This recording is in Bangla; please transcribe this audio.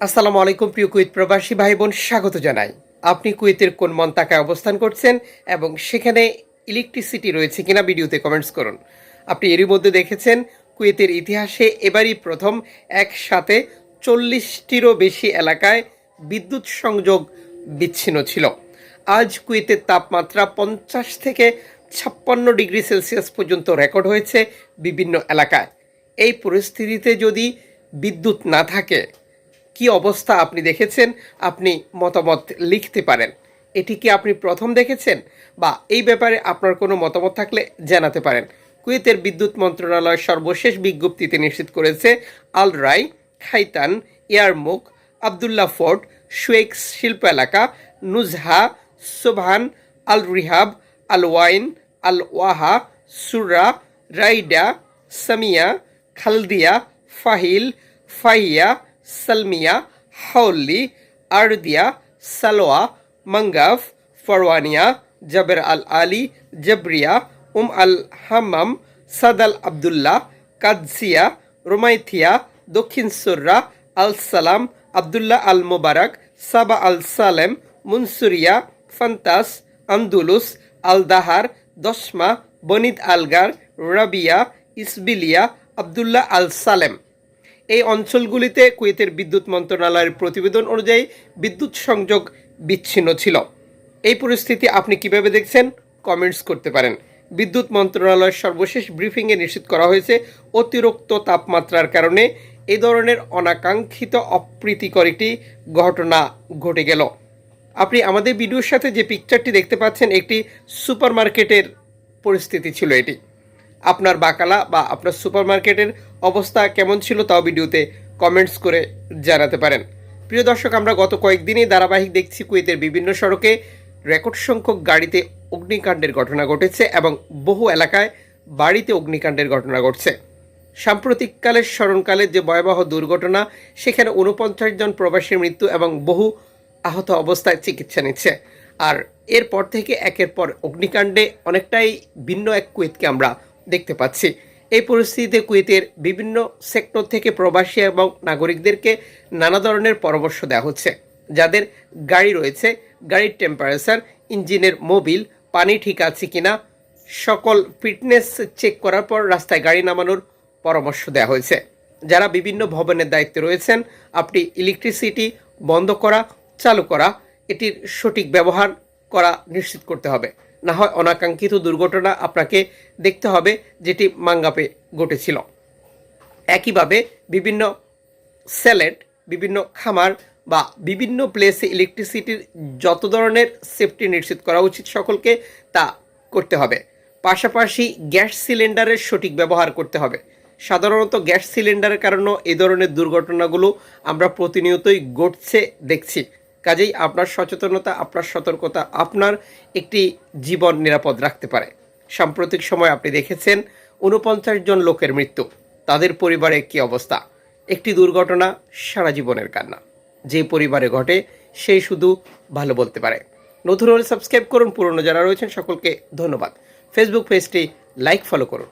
আসসালামু আলাইকুম, প্রিয় কুয়েত প্রবাসী ভাই বোন স্বাগত জানাই। আপনি কুয়েতের কোন মন্তাকায় অবস্থান করছেন এবং সেখানে ইলেকট্রিসিটি রয়েছে কিনা ভিডিওতে কমেন্টস করুন। আপনি এরই মধ্যে দেখেছেন, কুয়েতের ইতিহাসে এবারই প্রথম একসাথে চল্লিশটিরও বেশি এলাকায় বিদ্যুৎ সংযোগ বিচ্ছিন্ন ছিল। আজ কুয়েতের তাপমাত্রা পঞ্চাশ থেকে ছাপ্পান্ন ডিগ্রি সেলসিয়াস পর্যন্ত রেকর্ড হয়েছে বিভিন্ন এলাকায়। এই পরিস্থিতিতে যদি বিদ্যুৎ না থাকে কি অবস্থা আপনি দেখেছেন? আপনি মতামত লিখতে পারেন। এটি কি আপনি প্রথম দেখেছেন? বা এই ব্যাপারে আপনার কোনো মতামত থাকলে জানাতে পারেন। কুয়েতের বিদ্যুৎ মন্ত্রণালয় সর্বশেষ বিজ্ঞপ্তিতে নিশ্চিত করেছে, আল রাই, খাইতান ইয়ারমুক আবদুল্লাহ ফোর্ট শুয়েক শিল্প এলাকা, নুজহা সোভান আল রিহাব, আল ওয়াইন, আল ওয়াহা সুরা রাইডা, সামিয়া, খালদিয়া, ফাহিল, ফাহিয়া সালমিয়া হাউল্লি আরদিয়া সালোয়া মঙ্গাফ ফরওয়ানিয়া জবের আল আলী জবরিয়া উম আল হাম্মাম সাদাল আবদুল্লাহ কাদসিয়া রোমাইথিয়া দক্ষিণ Surra Al Salam Abdullah Al Mubarak Sabah Al Salem Mansouriya Fintas Andalous Al Dhaher Dasma Bneid Al Gar Rabiya Ishbiliya Abdullah Al Salem এই অঞ্চলগুলিতে কুয়েতের বিদ্যুৎ মন্ত্রণালয়ের প্রতিবেদন অনুযায়ী বিদ্যুৎ সংযোগ বিচ্ছিন্ন ছিল। এই পরিস্থিতি আপনি কীভাবে দেখছেন? কমেন্টস করতে পারেন। বিদ্যুৎ মন্ত্রণালয়ের সর্বশেষ ব্রিফিংয়ে নিশ্চিত করা হয়েছে, অতিরিক্ত তাপমাত্রার কারণে এ ধরনের অনাকাঙ্ক্ষিত অপ্রীতিকর একটি ঘটনা ঘটে গেল। আপনি আমাদের ভিডিওর সাথে যে পিকচারটি দেখতে পাচ্ছেন, একটি সুপারমার্কেটের পরিস্থিতি ছিল এটি। আপনার বাকালা বা আপনার সুপারমার্কেটের অবস্থা কেমন ছিল তাও ভিডিওতে কমেন্টস করে জানাতে পারেন। প্রিয় দর্শক, আমরা গত কয়েকদিনই ধারাবাহিক দেখছি কুয়েতের বিভিন্ন সড়কে রেকর্ড সংখ্যক গাড়িতে অগ্নিকাণ্ডের ঘটনা ঘটেছে এবং বহু এলাকায় বাড়িতে অগ্নিকাণ্ডের ঘটনা ঘটছে। সাম্প্রতিককালের স্মরণকালে যে ভয়াবহ দুর্ঘটনা, সেখানে উনপঞ্চাশ জন প্রবাসীর মৃত্যু এবং বহু আহত অবস্থায় চিকিৎসা নিচ্ছে। আর এরপর থেকে একের পর অগ্নিকাণ্ডে অনেকটাই ভিন্ন এক কুয়েতকে আমরা দেখতে পাচ্ছি। এই পরিস্থিতিতে কুয়েতের বিভিন্ন সেক্টর থেকে প্রবাসী এবং নাগরিকদেরকে নানা ধরনের পরামর্শ দেওয়া হচ্ছে। যাদের গাড়ি রয়েছে, গাড়ির টেম্পারেচার ইঞ্জিনের মোবিল পানি ঠিক আছে কিনা, সকল ফিটনেস চেক করার পর রাস্তায় গাড়ি নামানোর পরামর্শ দেওয়া হয়েছে। যারা বিভিন্ন ভবনের দায়িত্বে রয়েছেন, আপনি ইলেকট্রিসিটি বন্ধ করা, চালু করা, এটির সঠিক ব্যবহার করা নিশ্চিত করতে হবে। না হয় অনাকাঙ্ক্ষিত দুর্ঘটনা আপনাকে দেখতে হবে, যেটি মাঙ্গাপে ঘটেছিল। একইভাবে বিভিন্ন সেলেট বিভিন্ন খামার বা বিভিন্ন প্লেসে ইলেকট্রিসিটির যত ধরনের সেফটি নিশ্চিত করা উচিত সকলকে তা করতে হবে। পাশাপাশি গ্যাস সিলিন্ডারের সঠিক ব্যবহার করতে হবে। সাধারণত গ্যাস সিলিন্ডারের কারণেও এই ধরনের দুর্ঘটনাগুলো আমরা প্রতিনিয়তই ঘটছে, দেখছি। কাজেই আপনার সচেতনতা, আপনার সতর্কতা আপনার একটি জীবন নিরাপদ রাখতে পারে। সাম্প্রতিক সময় আপনি দেখেছেন উনপঞ্চাশ জন লোকের মৃত্যু। তাদের পরিবারে কি অবস্থা? একটি দুর্ঘটনা, সারা জীবনের কান্না। যে পরিবারে ঘটে সেই শুধু ভালো বলতে পারে। নতুন হলে সাবস্ক্রাইব করুন, পুরনো যারা রয়েছেন সকলকে ধন্যবাদ। ফেসবুক পেজটি লাইক, ফলো করুন।